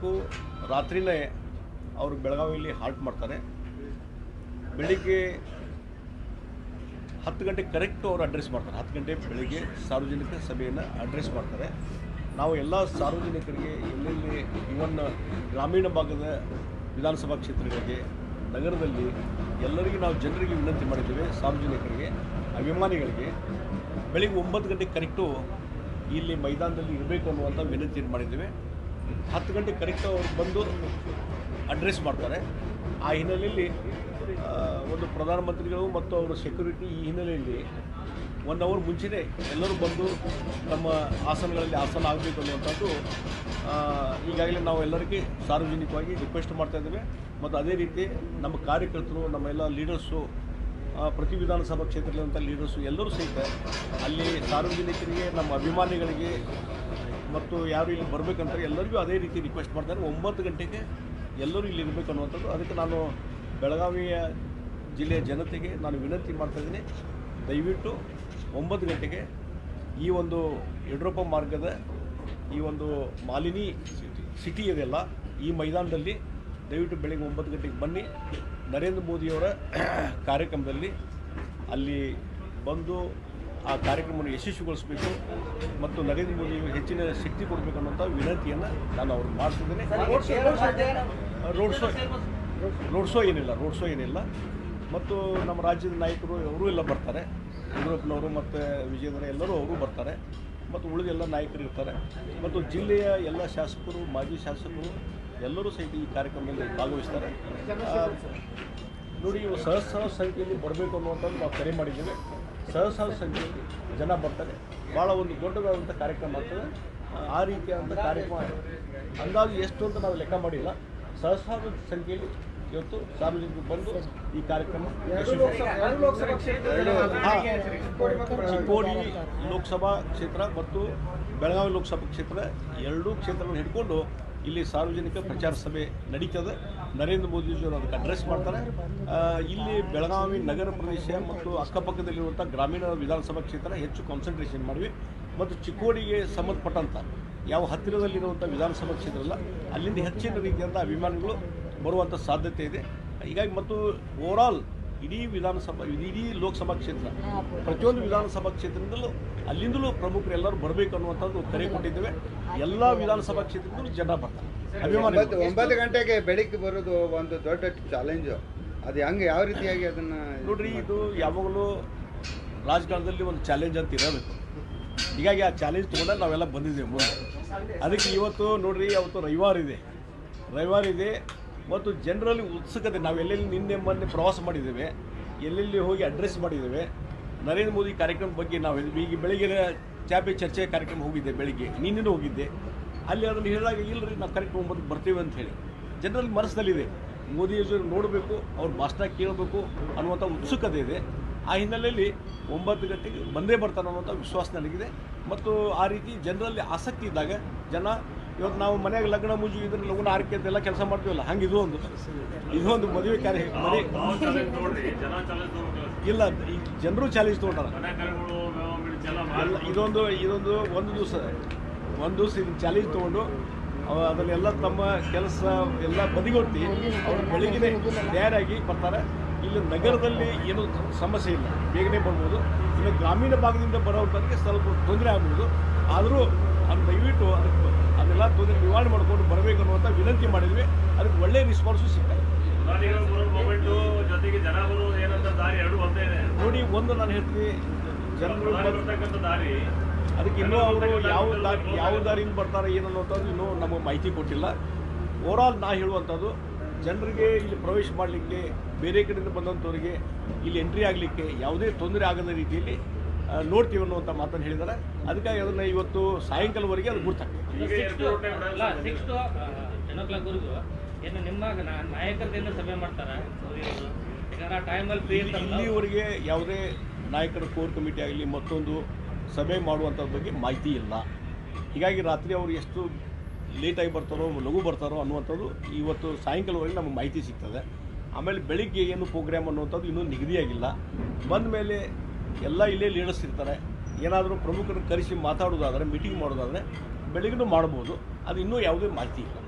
ತಾರೀಕು ರಾತ್ರಿನೇ ಅವರು ಬೆಳಗಾವಿಯಲ್ಲಿ ಹಾಲ್ಟ್ ಮಾಡ್ತಾರೆ. ಬೆಳಿಗ್ಗೆ ಹತ್ತು ಗಂಟೆ ಕರೆಕ್ಟು ಅವರು ಅಡ್ರೆಸ್ ಮಾಡ್ತಾರೆ. ಹತ್ತು ಗಂಟೆ ಬೆಳಿಗ್ಗೆ ಸಾರ್ವಜನಿಕ ಸಭೆಯನ್ನು ಅಡ್ರೆಸ್ ಮಾಡ್ತಾರೆ. ನಾವು ಎಲ್ಲ ಸಾರ್ವಜನಿಕರಿಗೆ ಎಲ್ಲೆಲ್ಲಿ ಇವನ್ ಗ್ರಾಮೀಣ ಭಾಗದ ವಿಧಾನಸಭಾ ಕ್ಷೇತ್ರಗಳಿಗೆ, ನಗರದಲ್ಲಿ ಎಲ್ಲರಿಗೂ ನಾವು ಜನರಿಗೆ ವಿನಂತಿ ಮಾಡಿದ್ದೇವೆ, ಸಾರ್ವಜನಿಕರಿಗೆ, ಅಭಿಮಾನಿಗಳಿಗೆ. ಬೆಳಿಗ್ಗೆ ಒಂಬತ್ತು ಗಂಟೆ ಕರೆಕ್ಟು ಇಲ್ಲಿ ಮೈದಾನದಲ್ಲಿ ಇರಬೇಕು ಅನ್ನುವಂಥ ವಿನಂತಿಯನ್ನು ಮಾಡಿದ್ದೇವೆ. ಹತ್ತು ಗಂಟೆ ಕರೆಕ್ಟ್ ಅವರು ಬಂದು ಅಡ್ರೆಸ್ ಮಾಡ್ತಾರೆ. ಆ ಹಿನ್ನೆಲೆಯಲ್ಲಿ ಒಂದು ಪ್ರಧಾನಮಂತ್ರಿಗಳು ಮತ್ತು ಅವರ ಸೆಕ್ಯೂರಿಟಿ ಈ ಹಿನ್ನೆಲೆಯಲ್ಲಿ ಒನ್ ಅವರ್ ಮುಂಚೆನೇ ಎಲ್ಲರೂ ಬಂದು ನಮ್ಮ ಆಸನಗಳಲ್ಲಿ ಆಸನ ಆಗಬೇಕು ಅನ್ನುವಂಥದ್ದು ಈಗಾಗಲೇ ನಾವು ಎಲ್ಲರಿಗೆ ಸಾರ್ವಜನಿಕವಾಗಿ ರಿಕ್ವೆಸ್ಟ್ ಮಾಡ್ತಾ ಇದ್ದೇವೆ. ಮತ್ತು ಅದೇ ರೀತಿ ನಮ್ಮ ಕಾರ್ಯಕರ್ತರು ನಮ್ಮೆಲ್ಲ ಲೀಡರ್ಸು ಪ್ರತಿ ವಿಧಾನಸಭಾ ಕ್ಷೇತ್ರದಲ್ಲಿರುವಂಥ ಲೀಡರ್ಸು ಎಲ್ಲರೂ ಸಹಿತ ಅಲ್ಲಿ ಸಾರ್ವಜನಿಕರಿಗೆ, ನಮ್ಮ ಅಭಿಮಾನಿಗಳಿಗೆ ಮತ್ತು ಯಾರು ಇಲ್ಲಿ ಬರಬೇಕಂತಾರೆ ಎಲ್ಲರಿಗೂ ಅದೇ ರೀತಿ ರಿಕ್ವೆಸ್ಟ್ ಮಾಡ್ತಾರೆ. ಒಂಬತ್ತು ಗಂಟೆಗೆ ಎಲ್ಲರೂ ಇಲ್ಲಿ ಇರಬೇಕು ಅನ್ನುವಂಥದ್ದು. ಅದಕ್ಕೆ ನಾನು ಬೆಳಗಾವಿಯ ಜಿಲ್ಲೆಯ ಜನತೆಗೆ ನಾನು ವಿನಂತಿ ಮಾಡ್ತಾ ಇದ್ದೀನಿ. ದಯವಿಟ್ಟು ಒಂಬತ್ತು ಗಂಟೆಗೆ ಈ ಒಂದು ಯಡಿಯೂರಪ್ಪ ಮಾರ್ಗದ ಈ ಒಂದು ಮಾಲಿನಿ ಸಿಟಿ ಇದೆಯಲ್ಲ, ಈ ಮೈದಾನದಲ್ಲಿ ದಯವಿಟ್ಟು ಬೆಳಗ್ಗೆ ಒಂಬತ್ತು ಗಂಟೆಗೆ ಬನ್ನಿ. ನರೇಂದ್ರ ಮೋದಿಯವರ ಕಾರ್ಯಕ್ರಮದಲ್ಲಿ ಅಲ್ಲಿ ಬಂದು ಆ ಕಾರ್ಯಕ್ರಮವನ್ನು ಯಶಸ್ವಿಗೊಳಿಸಬೇಕು ಮತ್ತು ನರೇಂದ್ರ ಮೋದಿ ಹೆಚ್ಚಿನ ಶಕ್ತಿ ಕೊಡಬೇಕು ಅನ್ನೋಂಥ ವಿನಂತಿಯನ್ನು ನಾನು ಅವ್ರಿಗೆ ಮಾಡ್ತಿದ್ದೇನೆ. ರೋಡ್ ಶೋ ರೋಡ್ ಶೋ ಏನಿಲ್ಲ ರೋಡ್ ಶೋ ಏನಿಲ್ಲ. ಮತ್ತು ನಮ್ಮ ರಾಜ್ಯದ ನಾಯಕರು ಅವರು ಎಲ್ಲ ಬರ್ತಾರೆ. ಯಡಿಯೂರಪ್ಪನವರು ಮತ್ತು ವಿಜಯೇಂದ್ರ ಎಲ್ಲರೂ ಅವರು ಬರ್ತಾರೆ. ಮತ್ತು ಉಳಿದ ಎಲ್ಲ ನಾಯಕರು ಇರ್ತಾರೆ. ಮತ್ತು ಜಿಲ್ಲೆಯ ಎಲ್ಲ ಶಾಸಕರು ಮಾಜಿ ಶಾಸಕರು ಎಲ್ಲರೂ ಸಹಿತ ಈ ಕಾರ್ಯಕ್ರಮದಲ್ಲಿ ಭಾಗವಹಿಸ್ತಾರೆ. ನೋಡಿ ಇವು ಸಹಸ್ರ ಸಂಖ್ಯೆಯಲ್ಲಿ ಬರಬೇಕು ಅನ್ನುವಂಥದ್ದು ನಾವು ಕರೆ ಮಾಡಿದ್ದೇವೆ. ಸಹಸ್ರ ಸಂಖ್ಯೆಯಲ್ಲಿ ಜನ ಬರ್ತಾರೆ ಭಾಳ ಒಂದು ದೊಡ್ಡದಾದಂಥ ಕಾರ್ಯಕ್ರಮ ಆಗ್ತದೆ ಆ, ರೀತಿಯಾದಂಥ ಕಾರ್ಯಕ್ರಮ ಅಂದಾಜು ಎಷ್ಟು ಅಂತ ನಾವು ಲೆಕ್ಕ ಮಾಡಿಲ್ಲ ಸಹಸ್ರಾರು ಸಂಖ್ಯೆಯಲ್ಲಿ ಇವತ್ತು ಸಾರ್ವಜನಿಕರು ಬಂದು ಈ ಕಾರ್ಯಕ್ರಮ. ಚಿಕ್ಕೋಡಿ ಲೋಕಸಭಾ ಕ್ಷೇತ್ರ ಮತ್ತು ಬೆಳಗಾವಿ ಲೋಕಸಭಾ ಕ್ಷೇತ್ರ ಎರಡೂ ಕ್ಷೇತ್ರಗಳನ್ನು ಹಿಡ್ಕೊಂಡು ಇಲ್ಲಿ ಸಾರ್ವಜನಿಕ ಪ್ರಚಾರ ಸಭೆ ನಡೀತದೆ. ನರೇಂದ್ರ ಮೋದಿಜಿಯವರು ಅದಕ್ಕೆ ಅಡ್ರೆಸ್ ಮಾಡ್ತಾರೆ. ಇಲ್ಲಿ ಬೆಳಗಾವಿ ನಗರ ಪ್ರದೇಶ ಮತ್ತು ಅಕ್ಕಪಕ್ಕದಲ್ಲಿರುವಂಥ ಗ್ರಾಮೀಣ ವಿಧಾನಸಭಾ ಕ್ಷೇತ್ರ ಹೆಚ್ಚು ಕಾನ್ಸಂಟ್ರೇಷನ್ ಮಾಡಿವಿ. ಮತ್ತು ಚಿಕ್ಕೋಡಿಗೆ ಸಂಬಂಧಪಟ್ಟಂಥ ಯಾವ ಹತ್ತಿರದಲ್ಲಿರುವಂಥ ವಿಧಾನಸಭಾ ಕ್ಷೇತ್ರ ಅಲ್ಲ, ಅಲ್ಲಿಂದ ಹೆಚ್ಚಿನ ರೀತಿಯಾದ ಅಭಿಮಾನಿಗಳು ಬರುವಂಥ ಸಾಧ್ಯತೆ ಇದೆ. ಹೀಗಾಗಿ ಮತ್ತು ಓವರಾಲ್ ಇಡೀ ವಿಧಾನಸಭಾ ಇಡೀ ಲೋಕಸಭಾ ಕ್ಷೇತ್ರ ಪ್ರತಿಯೊಂದು ವಿಧಾನಸಭಾ ಕ್ಷೇತ್ರದಿಂದಲೂ ಅಲ್ಲಿಂದಲೂ ಪ್ರಮುಖರು ಎಲ್ಲರೂ ಬರಬೇಕು ಅನ್ನುವಂಥದ್ದು ಕರೆ ಕೊಟ್ಟಿದ್ದೇವೆ. ಎಲ್ಲ ವಿಧಾನಸಭಾ ಕ್ಷೇತ್ರದಿಂದಲೂ ಜನ ಬರ್ತಾರೆ. ಒಂಬತ್ತು ಒಂಬತ್ತು ಗಂಟೆಗೆ ಬೆಳಿಗ್ಗೆ ಬರೋದು ಒಂದು ದೊಡ್ಡ ಚಾಲೆಂಜು ಅದು ಹೆಂಗೆ ಯಾವ ರೀತಿಯಾಗಿ ಅದನ್ನ ನೋಡ್ರಿ ಇದು ಯಾವಾಗಲೂ ರಾಜಕಾರಣದಲ್ಲಿ ಒಂದು ಚಾಲೆಂಜ್ ಅಂತ ಇರಬೇಕು. ಹೀಗಾಗಿ ಆ ಚಾಲೆಂಜ್ ತೊಗೊಂಡ ನಾವೆಲ್ಲ ಬಂದಿದ್ದೇವೆ ಮುಂದೆ. ಅದಕ್ಕೆ ಇವತ್ತು ನೋಡ್ರಿ ಅವತ್ತು ರವಿವಾರ ಇದೆ. ರವಿವಾರ ಇದೆ. ಮತ್ತು ಜನರಲ್ಲಿ ಉತ್ಸುಕತೆ, ನಾವು ಎಲ್ಲೆಲ್ಲಿ ನಿನ್ನೆ, ಮೊನ್ನೆ ಪ್ರವಾಸ ಮಾಡಿದ್ದೇವೆ, ಎಲ್ಲೆಲ್ಲಿ ಹೋಗಿ ಅಡ್ರೆಸ್ ಮಾಡಿದ್ದೇವೆ, ನರೇಂದ್ರ ಮೋದಿ ಕಾರ್ಯಕ್ರಮದ ಬಗ್ಗೆ ನಾವು ಈಗ ಬೆಳಗ್ಗೆ ಚಾಪೆ ಚರ್ಚೆ ಕಾರ್ಯಕ್ರಮ ಹೋಗಿದ್ದೆ ಬೆಳಿಗ್ಗೆ, ನಿನ್ನೆನೂ ಹೋಗಿದ್ದೆ. ಅಲ್ಲಿ ಅದನ್ನು ಹೇಳಿದಾಗ ಇಲ್ಲರಿ ನಾವು ಕಾರ್ಯಕ್ರಮ ಒಂಬತ್ತು ಬರ್ತೀವಿ ಅಂತ ಹೇಳಿ. ಜನರಲ್ಲಿ ಮನಸ್ಸಿನಲ್ಲಿದೆ ಮೋದಿಯವರು ನೋಡಬೇಕು, ಅವ್ರ ಭಾಷಣ ಕೇಳಬೇಕು ಅನ್ನುವಂಥ ಉತ್ಸುಕತೆ ಇದೆ. ಆ ಹಿನ್ನೆಲೆಯಲ್ಲಿ ಒಂಬತ್ತು ಗಂಟೆಗೆ ಬಂದೇ ಬರ್ತಾರೆ ಅನ್ನುವಂಥ ವಿಶ್ವಾಸ ನನಗಿದೆ. ಮತ್ತು ಆ ರೀತಿ ಜನರಲ್ಲಿ ಆಸಕ್ತಿ ಇದ್ದಾಗ ಜನ ಇವತ್ತು ನಾವು ಮನೆಯಾಗ ಲಗ್ನ ಮುಜು ಇದ್ರೆ ಲಗ್ನ ಆರಕ್ಕೆ ಅಂತೆಲ್ಲ ಕೆಲಸ ಮಾಡ್ತೀವಲ್ಲ, ಹಂಗೆ ಇದು ಒಂದು. ಇದು ಒಂದು ಮದುವೆ ಕಾರ್ಯ ಇಲ್ಲ, ಈ ಜನರು ಚಾಲೆಂಜ್ ತೊಗೊಂಡಾರ. ಇದೊಂದು ಇದೊಂದು ಒಂದು ದಿವಸ ಒಂದು ದಿವಸ ಇದನ್ನ ಚಾಲೆಂಜ್ ತೊಗೊಂಡು ಅದನ್ನೆಲ್ಲ ತಮ್ಮ ಕೆಲಸ ಎಲ್ಲ ಬದಿಗೊತ್ತಿ ಅವರು ಬೆಳಿಗ್ಗೆ ತಯಾರಾಗಿ ಬರ್ತಾರೆ. ಇಲ್ಲಿ ನಗರದಲ್ಲಿ ಏನು ಸಮಸ್ಯೆ ಇಲ್ಲ, ಬೇಗನೆ ಬರ್ಬೋದು. ಇನ್ನು ಗ್ರಾಮೀಣ ಭಾಗದಿಂದ ಬರೋರಿಗೆ ಸ್ವಲ್ಪ ತೊಂದರೆ ಆಗ್ಬೋದು. ಆದರೂ ಅದು ದಯವಿಟ್ಟು ಅದಕ್ಕೆ ಅದೆಲ್ಲ ತೊಂದರೆ ನಿವಾರಣೆ ಮಾಡಿಕೊಂಡು ಬರಬೇಕು ಅನ್ನುವಂಥ ವಿನಂತಿ ಮಾಡಿದ್ವಿ. ಅದಕ್ಕೆ ಒಳ್ಳೆಯ ರಿಸ್ಪಾನ್ಸು ಇದೆ. ನೋಡಿ ಒಂದು ನಾನು ಹೇಳ್ತೀನಿ. ಜನರು ದಾರಿ ಅದಕ್ಕೆ ಇನ್ನೂ ಅವರು ಯಾವ ದಾರಿ ಯಾವ ದಾರಿಯಿಂದ ಬರ್ತಾರೆ ಏನನ್ನುವಂಥದ್ದು ಇನ್ನೂ ನಮಗೆ ಮಾಹಿತಿ ಕೊಟ್ಟಿಲ್ಲ. ಓವರಾಲ್ ನಾ ಹೇಳುವಂಥದ್ದು ಜನರಿಗೆ ಇಲ್ಲಿ ಪ್ರವೇಶ ಮಾಡಲಿಕ್ಕೆ ಬೇರೆ ಕಡೆಯಿಂದ ಬಂದಂಥವ್ರಿಗೆ ಇಲ್ಲಿ ಎಂಟ್ರಿ ಆಗಲಿಕ್ಕೆ ಯಾವುದೇ ತೊಂದರೆ ಆಗದ ರೀತಿಯಲ್ಲಿ ನೋಡ್ತೀವಿ ಅನ್ನುವಂಥ ಮಾತನ್ನು ಹೇಳಿದ್ದಾರೆ. ಅದಕ್ಕಾಗಿ ಅದನ್ನು ಇವತ್ತು ಸಾಯಂಕಾಲವರೆಗೆ ಅದು ಗುರ್ತಾಗ್ತದೆ ಸಿಕ್ಸ್ ಟು ಟೆನ್ ಓ ಕ್ಲಾಕ್ವರೆಗೂ ಏನು ನಿಮ್ಮ ನಾಯಕರದಿಂದ ಸಭೆ ಮಾಡ್ತಾರೆ? ಯಾಕಂದ್ರೆ ಆ ಟೈಮಲ್ಲಿ ಫ್ರೀ ಇಲ್ಲಿವರೆಗೆ ಯಾವುದೇ ನಾಯಕರ ಕೋರ್ ಕಮಿಟಿ ಆಗಲಿ ಮತ್ತೊಂದು ಸಭೆ ಮಾಡುವಂಥದ್ರ ಬಗ್ಗೆ ಮಾಹಿತಿ ಇಲ್ಲ. ಹೀಗಾಗಿ ರಾತ್ರಿ ಅವರು ಎಷ್ಟು ಲೇಟಾಗಿ ಬರ್ತಾರೋ ಲಘು ಬರ್ತಾರೋ ಅನ್ನುವಂಥದ್ದು ಇವತ್ತು ಸಾಯಂಕಾಲವರೆಗೆ ನಮಗೆ ಮಾಹಿತಿ ಸಿಗ್ತದೆ. ಆಮೇಲೆ ಬೆಳಿಗ್ಗೆ ಏನು ಪ್ರೋಗ್ರಾಮ್ ಅನ್ನುವಂಥದ್ದು ಇನ್ನೂ ನಿಗದಿಯಾಗಿಲ್ಲ. ಬಂದ ಮೇಲೆ ಎಲ್ಲ ಇಲ್ಲೇ ಲೀಡರ್ಸ್ ಇರ್ತಾರೆ. ಏನಾದರೂ ಪ್ರಮುಖರನ್ನು ಕರೆಸಿ ಮಾತಾಡೋದಾದರೆ ಮೀಟಿಂಗ್ ಮಾಡೋದಾದರೆ ಬೆಳಗ್ಗೆನೂ ಮಾಡ್ಬೋದು. ಅದು ಇನ್ನೂ ಯಾವುದೇ ಮಾಹಿತಿ ಇಲ್ಲ.